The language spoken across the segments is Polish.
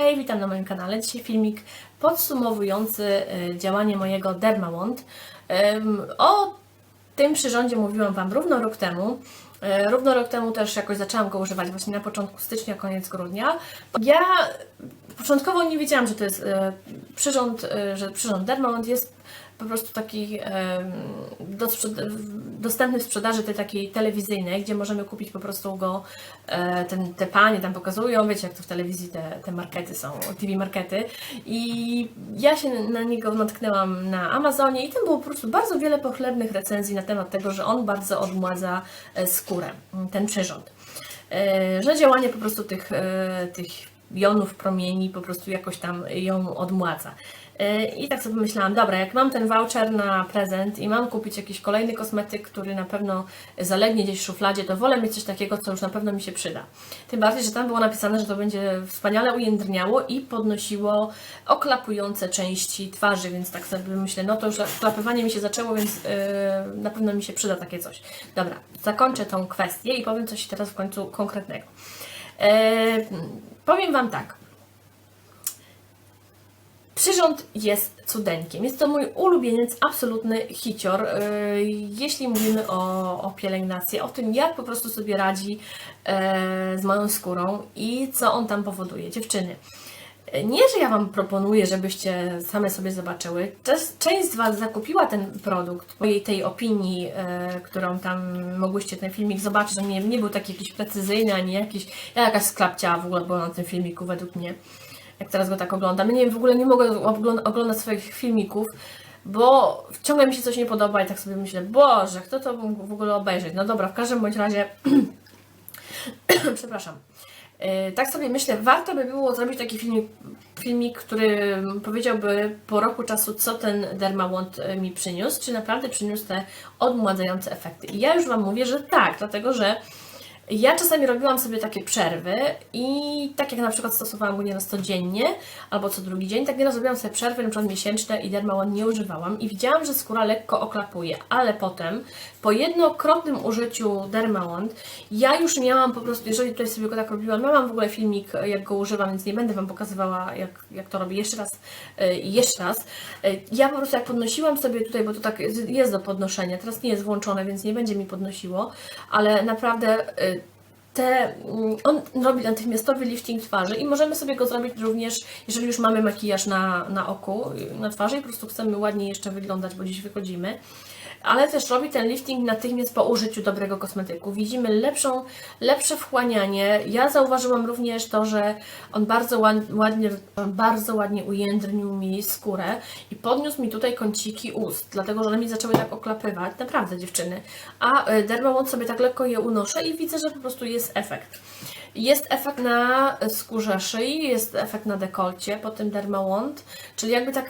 Hej, witam na moim kanale. Dzisiaj filmik podsumowujący e, działanie mojego Dermawand. O tym przyrządzie mówiłam Wam równo rok temu. E, Równo rok temu też jakoś zaczęłam go używać właśnie na początku stycznia, koniec grudnia. Ja początkowo nie wiedziałam, że to jest e, przyrząd, że przyrząd Dermawand jest po prostu taki dostępny w sprzedaży tej takiej telewizyjnej, gdzie możemy kupić po prostu go, e, ten, te panie tam pokazują, wiecie jak to w telewizji te, te markety są, TV markety i ja się na niego natknęłam na Amazonie i tam było po prostu bardzo wiele pochlebnych recenzji na temat tego, że on bardzo odmładza e, skórę, m, ten przyrząd. E, Że działanie po prostu tych, tych jonów promieni po prostu jakoś tam ją odmładza. E, I tak sobie myślałam, dobra, jak mam ten voucher na prezent i mam kupić jakiś kolejny kosmetyk, który na pewno zalegnie gdzieś w szufladzie, to wolę mieć coś takiego, co już na pewno mi się przyda. Tym bardziej, że tam było napisane, że to będzie wspaniale ujędrniało i podnosiło oklapujące części twarzy, więc tak sobie myślę, no to już oklapywanie mi się zaczęło, więc e, na pewno mi się przyda takie coś. Dobra, zakończę tą kwestię i powiem coś teraz w końcu konkretnego. E, powiem Wam tak. Przyrząd jest cudeńkiem. Jest to mój ulubieniec, absolutny hicior, yy, jeśli mówimy o, o pielęgnacji, o tym, jak po prostu sobie radzi yy, z moją skórą i co on tam powoduje. Dziewczyny, nie, że ja Wam proponuję, żebyście same sobie zobaczyły. Część- z Was zakupiła ten produkt po jej tej opinii, e, którą tam mogłyście ten filmik zobaczyć. On nie, nie był taki jakiś precyzyjny, ani jakiś. Ja jakaś sklapcia w ogóle była na tym filmiku według mnie. Jak teraz go tak oglądam. Nie wiem, w ogóle nie mogę ogląd- oglądać swoich filmików, bo ciągle mi się coś nie podoba i tak sobie myślę, Boże, kto to w ogóle obejrzeć? No dobra, w każdym bądź razie. Przepraszam. Yy, Tak sobie myślę, warto by było zrobić taki filmik, filmik, który powiedziałby po roku czasu, co ten Dermawand yy, mi przyniósł, czy naprawdę przyniósł te odmładzające efekty. I ja już Wam mówię, że tak, dlatego że ja czasami robiłam sobie takie przerwy i tak jak na przykład stosowałam go nieraz codziennie albo co drugi dzień, tak nieraz robiłam sobie przerwy, przykład miesięczne i Dermawand nie używałam i widziałam, że skóra lekko oklapuje, ale potem po jednokrotnym użyciu Dermawand ja już miałam po prostu, jeżeli tutaj sobie go tak robiłam, miałam w ogóle filmik jak go używam, więc nie będę Wam pokazywała jak, jak to robię jeszcze raz e, i jeszcze raz. E, Ja po prostu jak podnosiłam sobie tutaj, bo to tak jest- jest do podnoszenia, teraz nie jest włączone, więc nie będzie mi podnosiło, ale naprawdę e, te, mm, on robi natychmiastowy lifting twarzy i możemy sobie go zrobić również, jeżeli już mamy makijaż na, na oku, na twarzy i po prostu chcemy ładnie jeszcze wyglądać, bo dziś wychodzimy. Ale też robi ten lifting natychmiast po użyciu dobrego kosmetyku. Widzimy lepszą, lepsze wchłanianie. Ja zauważyłam również to, że on bardzo ład- ładnie, bardzo ładnie ujędrnił mi skórę i podniósł mi tutaj kąciki ust, dlatego że one mi zaczęły tak oklapywać. Naprawdę dziewczyny. A y, Dermawand sobie tak lekko je unoszę i widzę, że po prostu jest efekt. Jest efekt na skórze szyi, jest efekt na dekolcie po tym Dermawand, czyli jakby tak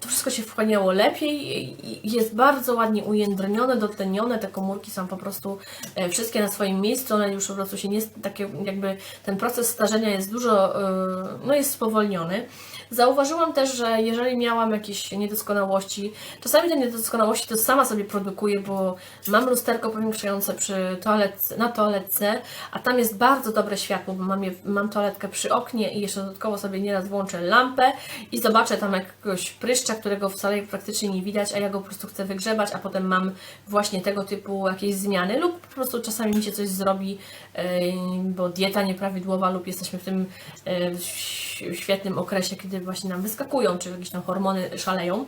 to wszystko się wchłaniało lepiej jest bardzo ładnie ujędrnione, dotlenione, te komórki są po prostu e, wszystkie na swoim miejscu, one już po prostu się nie, takie jakby ten proces starzenia jest dużo, e, no jest spowolniony. Zauważyłam też, że jeżeli miałam jakieś niedoskonałości, czasami te niedoskonałości to sama sobie produkuję, bo mam lusterko powiększające przy toaletce, na toaletce, a tam jest bardzo dobre światło, bo mam, je, mam toaletkę przy oknie i jeszcze dodatkowo sobie nieraz włączę lampę i zobaczę tam jakiegoś pryszcza, którego wcale praktycznie nie widać, a ja go po prostu chcę wygrzebać, a potem mam właśnie tego typu jakieś zmiany lub po prostu czasami mi się coś zrobi, yy, bo dieta nieprawidłowa lub jesteśmy w tym w świetnym okresie, kiedy właśnie nam wyskakują, czy jakieś tam hormony szaleją.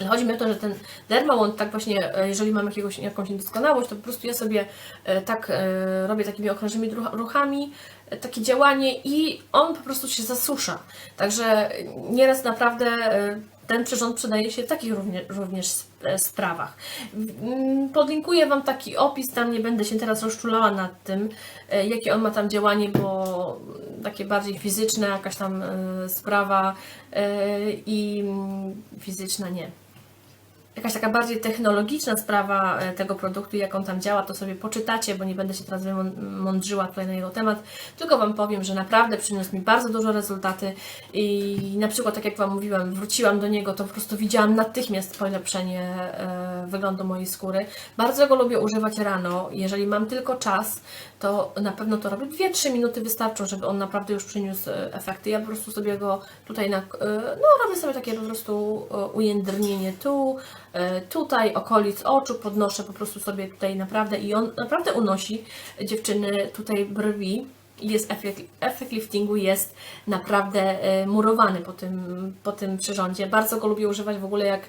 Ale chodzi mi o to, że ten dermawand, tak właśnie, e, jeżeli mam jakiegoś, jakąś niedoskonałość, to po prostu ja sobie e, tak e, robię takimi okrężnymi ruchami, takie działanie i on po prostu się zasusza. Także nieraz naprawdę ten przyrząd przydaje się w takich również, również sp- sprawach. Mm, Podlinkuję Wam taki opis, tam nie będę się teraz rozczulała nad tym, jakie on ma tam działanie, bo takie bardziej fizyczne, jakaś tam e, sprawa e, i mm, fizyczna nie. Jakaś taka bardziej technologiczna sprawa e, tego produktu, jak on tam działa, to sobie poczytacie, bo nie będę się teraz wymądrzyła tutaj na jego temat, tylko Wam powiem, że naprawdę przyniósł mi bardzo dużo rezultaty i na przykład, tak jak Wam mówiłam, wróciłam do niego, to po prostu widziałam natychmiast polepszenie e, wyglądu mojej skóry. Bardzo go lubię używać rano, jeżeli mam tylko czas, to na pewno to robię. 2-3 minuty wystarczą, żeby on naprawdę już przyniósł e, efekty. Ja po prostu sobie go tutaj na, no robię sobie takie po prostu ujędrnienie tu, tutaj okolic oczu, podnoszę po prostu sobie tutaj naprawdę i on naprawdę unosi dziewczyny tutaj brwi. Jest efekt, efekt liftingu jest naprawdę e, murowany po tym, po tym przyrządzie. Bardzo go lubię używać w ogóle jak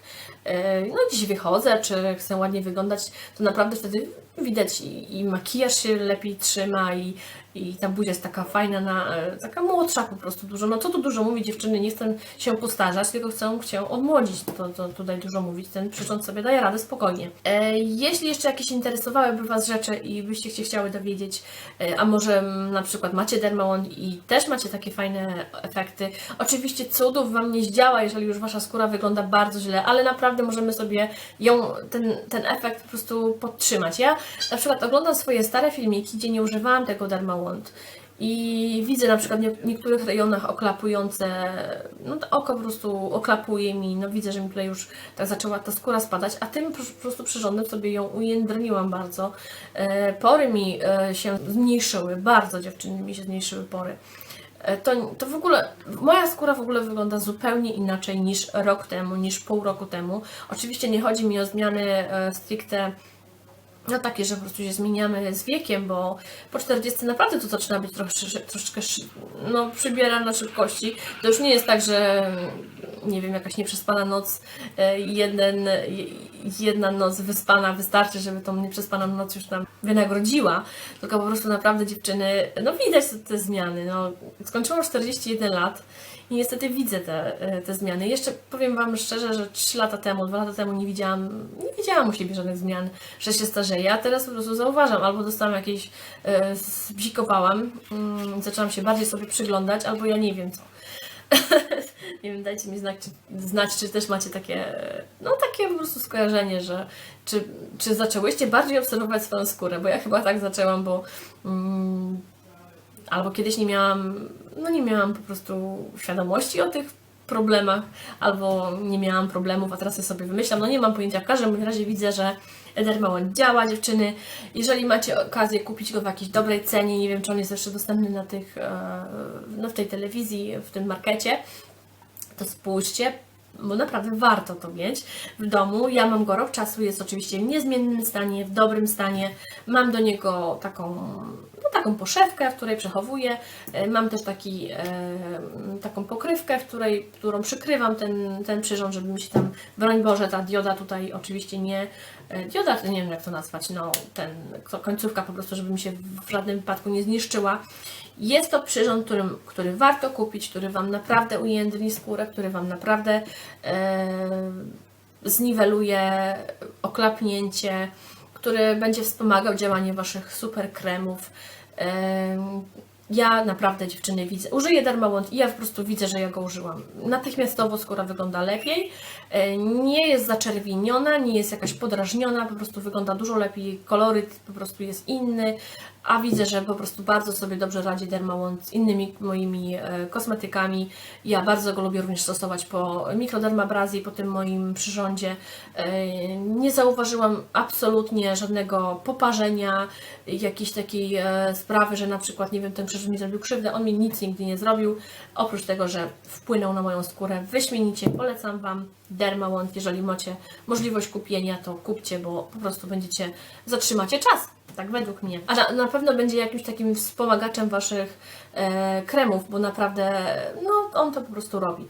e, no, gdzieś wychodzę, czy chcę ładnie wyglądać, to naprawdę wtedy widać i, i makijaż się lepiej trzyma i, i ta buzia jest taka fajna, na, e, taka młodsza po prostu dużo. No co tu dużo mówić, dziewczyny, nie chcę się postarzać, tylko chcę się odmłodzić, to, to tutaj dużo mówić. Ten przyrząd sobie daje radę spokojnie. E, jeśli jeszcze jakieś interesowałyby Was rzeczy i byście się chciały dowiedzieć, e, a może mm, na przykład macie dermałon i też macie takie fajne efekty, oczywiście cudów Wam nie zdziała, jeżeli już Wasza skóra wygląda bardzo źle, ale naprawdę możemy sobie ją, ten, ten efekt po prostu podtrzymać. Ja na przykład oglądam swoje stare filmiki, gdzie nie używałam tego dermałont i widzę na przykład w niektórych rejonach oklapujące, no to oko po prostu oklapuje mi, no widzę, że mi tutaj już tak zaczęła ta skóra spadać, a tym po prostu przyrządem sobie ją ujędrniłam bardzo. E, Pory mi e, się zmniejszyły, bardzo dziewczyny mi się zmniejszyły pory. E, To, to w ogóle, moja skóra w ogóle wygląda zupełnie inaczej niż rok temu, niż pół roku temu. Oczywiście nie chodzi mi o zmiany stricte no takie, że po prostu się zmieniamy z wiekiem, bo po 40 naprawdę to zaczyna być troszeczkę, troszeczkę no, przybiera na szybkości. To już nie jest tak, że nie wiem, jakaś nieprzespana noc, e, jeden, jedna noc wyspana wystarczy, żeby tą nieprzespaną noc już nam wynagrodziła, tylko po prostu naprawdę dziewczyny, no widać te, te zmiany. No, skończyłam 41 lat i niestety widzę te, e, te zmiany. Jeszcze powiem Wam szczerze, że 3 lata temu, 2 lata temu nie widziałam, nie widziałam u siebie żadnych zmian, że się starzeję, a teraz po prostu zauważam, albo dostałam jakieś, e, zbzikowałam, mm, zaczęłam się bardziej sobie przyglądać, albo ja nie wiem co. nie wiem, dajcie mi znać czy, znać, czy też macie takie, e, no takie po prostu skojarzenie, że czy, czy zaczęłyście bardziej obserwować swoją skórę, bo ja chyba tak zaczęłam, bo mm, albo kiedyś nie miałam, no nie miałam po prostu świadomości o tych problemach, albo nie miałam problemów, a teraz sobie wymyślam. No nie mam pojęcia. W każdym razie widzę, że Dermałon działa, dziewczyny. Jeżeli macie okazję kupić go w jakiejś dobrej cenie, nie wiem, czy on jest jeszcze dostępny na tych, e, no w tej telewizji, w tym markecie, to spójrzcie, bo naprawdę warto to mieć w domu. Ja mam go rok czasu, jest oczywiście w niezmiennym stanie, w dobrym stanie. Mam do niego taką, no, taką poszewkę, w której przechowuję. E, Mam też taki, e, taką pokrywkę, w której, którą przykrywam ten, ten przyrząd, żeby mi się tam, broń Boże, ta dioda tutaj oczywiście nie, e, dioda, nie wiem jak to nazwać, no ten, ko- końcówka po prostu, żeby mi się w żadnym wypadku nie zniszczyła. Jest to przyrząd, którym, który warto kupić, który Wam naprawdę ujędrni skórę, który Wam naprawdę e, zniweluje oklapnięcie, który będzie wspomagał działanie Waszych super kremów. Ja naprawdę dziewczyny widzę, użyję Dermawont i ja po prostu widzę, że ja go użyłam. Natychmiastowo skóra wygląda lepiej, e, nie jest zaczerwieniona, nie jest jakaś podrażniona, po prostu wygląda dużo lepiej, koloryt po prostu jest inny, a widzę, że po prostu bardzo sobie dobrze radzi Dermawont z innymi moimi e, kosmetykami. Ja bardzo go lubię również stosować po mikrodermabrazji, po tym moim przyrządzie. E, Nie zauważyłam absolutnie żadnego poparzenia, jakiejś takiej sprawy, że na przykład, nie wiem, ten przyrząd mi zrobił krzywdę. On mi nic nigdy nie zrobił, oprócz tego, że wpłynął na moją skórę wyśmienicie. Polecam Wam Dermawont. Jeżeli macie możliwość kupienia, to kupcie, bo po prostu będziecie, zatrzymacie czas. Tak według mnie. A na, pewno będzie jakimś takim wspomagaczem Waszych e, kremów, bo naprawdę, no, on to po prostu robi.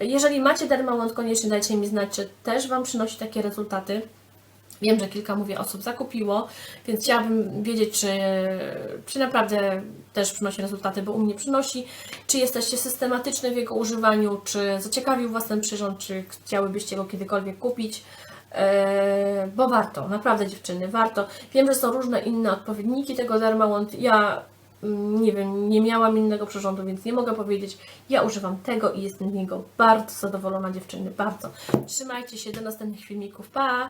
Jeżeli macie Dermawont, koniecznie dajcie mi znać, czy też Wam przynosi takie rezultaty. Wiem, że kilka, mówię, osób zakupiło, więc chciałabym wiedzieć, czy, czy naprawdę też przynosi rezultaty, bo u mnie przynosi. Czy jesteście systematyczne w jego używaniu, czy zaciekawił Was ten przyrząd, czy chciałybyście go kiedykolwiek kupić. Eee, bo warto, naprawdę dziewczyny, warto. Wiem, że są różne inne odpowiedniki tego Dermawont. Ja mm, nie wiem, nie miałam innego przyrządu, więc nie mogę powiedzieć. Ja używam tego i jestem z niego bardzo zadowolona dziewczyny, bardzo. Trzymajcie się, do następnych filmików, pa!